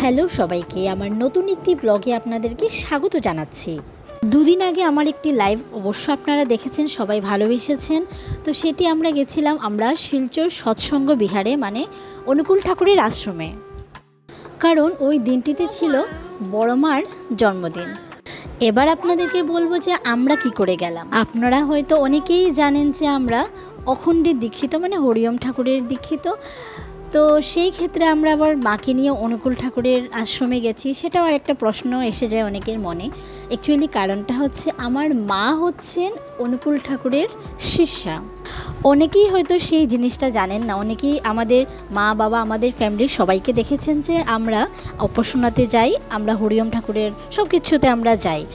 Hello সবাইকে, আমার নতুন একটি ব্লগে আপনাদেরকে স্বাগত জানাচ্ছি। দুদিন আগে আমার একটি লাইভ অবশ্য আপনারা দেখেছেন, সবাই ভালোবেসেছেন। তো সেটি আমরা গেছিলাম আমরা শিলচর সৎসঙ্গ বিহারে মানে অনুকূল ঠাকুরের আশ্রমে। কারণ ওই দিনটিতে ছিল বড়মার জন্মদিন। এবার আপনাদেরকে বলব যে আমরা কি করে গেলাম। আপনারা হয়তো অনেকেই জানেন যে আমরা অখণ্ডের দীক্ষিত মানে হরিওম ঠাকুরের দীক্ষিত। তো সেই ক্ষেত্রে আমরা আবার মাকে নিয়ে অনুকূল ঠাকুরের আশ্রমে গেছি। সেটাও আর একটা প্রশ্ন এসে যায় অনেকের মনে। অ্যাকচুয়ালি কারণটা হচ্ছে আমার মা হচ্ছেন অনুকূল ঠাকুরের শিষ্যা। অনেকেই হয়তো সেই জিনিসটা জানেন না। অনেকেই আমাদের মা, বাবা, আমাদের ফ্যামিলির সবাইকে দেখেছেন যে আমরা উপাসনাতে যাই, আমরা হরিওম ঠাকুরের সব কিছুতে আমরা যাই।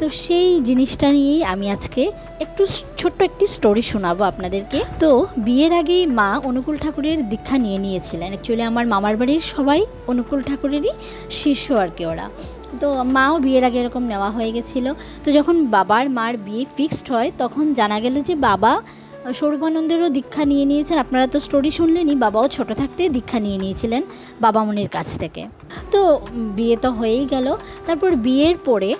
তো সেই জিনিসটা নিয়েই আমি আজকে একটু ছোট্ট একটি স্টোরি শোনাবো আপনাদেরকে। তো বিয়ের আগেই মা অনুকূল ঠাকুরের দীক্ষা নিয়ে নিয়েছিলেন। অ্যাকচুয়ালি আমার মামার বাড়ির সবাই অনুকূল ঠাকুরেরই শিষ্য আর কি ওরা। তো মাও বিয়ের আগে এরকম নেওয়া হয়ে গেছিল। তো যখন বাবার মার বিয়ে ফিক্সড হয়, তখন জানা গেল যে বাবা সৌরভানন্দেরও দীক্ষা নিয়ে নিয়েছেন। আপনারা তো স্টোরি শুনলেনই, বাবাও ছোট থাকতে দীক্ষা নিয়ে নিয়েছিলেন বাবা মনির কাছ থেকে। তো বিয়ে তো হয়েই গেল। তারপর বিয়ের পরে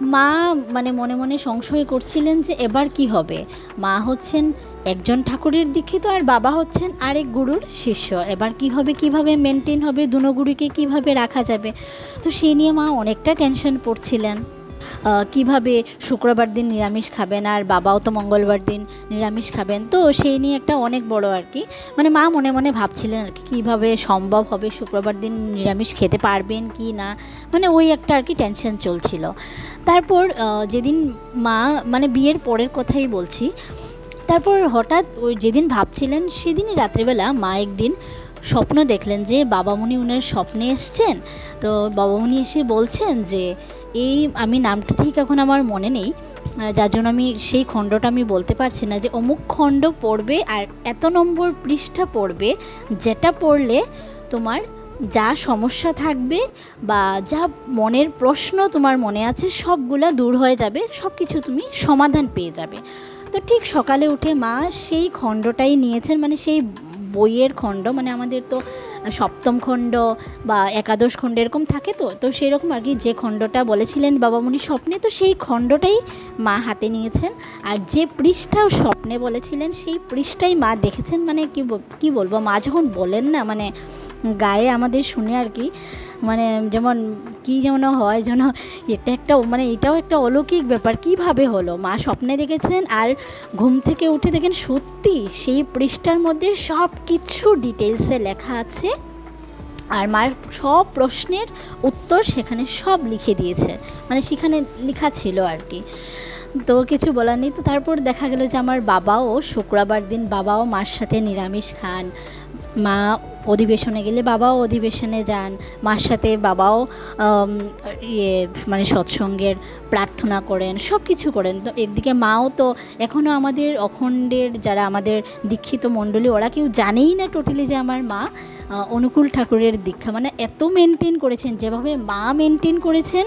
মা মানে মনে মনে সংশয় করছিলেন যে এবার কি হবে? মা হচ্ছেন একজন ঠাকুরের দীক্ষিত আর বাবা হচ্ছেন আরেক গুরুর শিষ্য। এবার কি হবে, কীভাবে মেনটেন হবে দুনো গুরুকে কীভাবে রাখা যাবে? তো সে নিয়ে মা অনেকটা টেনশন পড়ছিলেন। কীভাবে শুক্রবার দিন নিরামিষ খাবেন আর বাবাও তো মঙ্গলবার দিন নিরামিষ খাবেন? তো সেই নিয়ে একটা অনেক বড় আর কি। মানে মা মনে মনে ভাবছিলেন আর কি, কীভাবে সম্ভব হবে শুক্রবার দিন নিরামিষ খেতে পারবেন কি না? মানে ওই একটা আর কি টেনশন চলছিল। তারপর যেদিন মা মানে বিয়ের পরের কথাই বলছি, তারপর হঠাৎ ওই যেদিন ভাবছিলেন সেদিনই রাত্রিবেলা মা একদিন স্বপ্ন দেখলেন যে বাবামণি উনার স্বপ্নে এসছেন। তো বাবামণি এসে বলছেন যে, এই আমি নামটা ঠিক এখন আমার মনে নেই। যার জন্য আমি সেই খণ্ডটা আমি বলতে পারছি না যে অমুক খণ্ড পড়বে আর এত নম্বর পৃষ্ঠা পড়বে যেটা পড়লে তোমার যা সমস্যা থাকবে বা যা মনের প্রশ্ন তোমার মনে আছে সবগুলা দূর হয়ে যাবে সব কিছু তুমি সমাধান পেয়ে যাবে। তো ঠিক সকালে উঠে মা সেই খণ্ডটাই নিয়েছেন মানে সেই বইয়ের খণ্ড মানে আমাদের তো সপ্তম খণ্ড বা একাদশ খণ্ড এরকম থাকে তো তো সেই রকম আর কি যে খণ্ডটা বলেছিলেন বাবামণি স্বপ্নে, তো সেই খণ্ডটাই মা হাতে নিয়েছেন। আর যে পৃষ্ঠা স্বপ্নে বলেছিলেন, সেই পৃষ্ঠাই মা দেখেছেন মানে কী কি বলব, মা যখন বলেন না মানে গায়ে আমাদের শুনে আর কি মানে যেমন কি যেমন হয়, যেন এটা একটা মানে এটাও একটা অলৌকিক ব্যাপার। কীভাবে হলো? মা স্বপ্নে দেখেছেন আর ঘুম থেকে উঠে দেখেন সত্যি সেই পৃষ্ঠার মধ্যে সব কিছু ডিটেলসে লেখা আছে। আর মার সব প্রশ্নের উত্তর সেখানে সব লিখে দিয়েছে মানে সেখানে লেখা ছিল আর কি। তো কিছু বলার নেই। তো তারপর দেখা গেল যে আমার বাবাও, শুক্রবার দিন বাবাও মার সাথে নিরামিষ খান। মা অধিবেশনে গেলে বাবাও অধিবেশনে যান। মার সাথে বাবাও ইয়ে মানে সৎসঙ্গের প্রার্থনা করেন সব কিছু করেন। তো এদিকে মাও তো এখনও আমাদের অখণ্ডের যারা আমাদের দীক্ষিত মণ্ডলী ওরা কেউ জানেই না টোটালি যে আমার মা অনুকূল ঠাকুরের দীক্ষা। মানে এত মেনটেন করেছেন যেভাবে মা মেনটেন করেছেন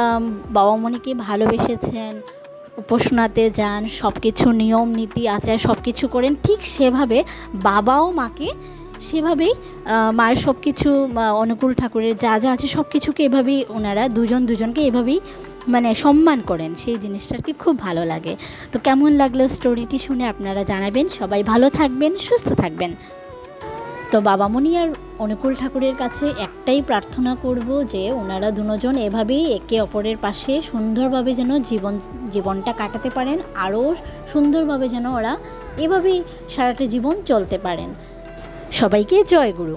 আম, বাবামণিকে ভালোবেসেছেন উপাসনাতে যান সব কিছু নিয়ম নীতি আচার সব কিছু করেন ঠিক সেভাবে বাবাও মাকে সেভাবেই মার সব কিছু অনুকূল ঠাকুরের যা যা আছে সব কিছুকে এভাবেই ওনারা দুজন দুজনকে এভাবেই মানে সম্মান করেন। সেই জিনিসটা আর কি খুব ভালো লাগে। তো কেমন লাগল স্টোরিটি শুনে আপনারা জানাবেন। সবাই ভালো থাকবেন, সুস্থ থাকবেন। তো বাবামণি আর অনুকূল ঠাকুরের কাছে একটাই প্রার্থনা করব যে ওনারা দুজন এভাবেই একে অপরের পাশে সুন্দরভাবে যেন জীবন, জীবনটা কাটাতে পারেন। আরও সুন্দরভাবে যেন ওরা এভাবেই সারাটা জীবন চলতে পারেন। সবাইকে জয় গুরু।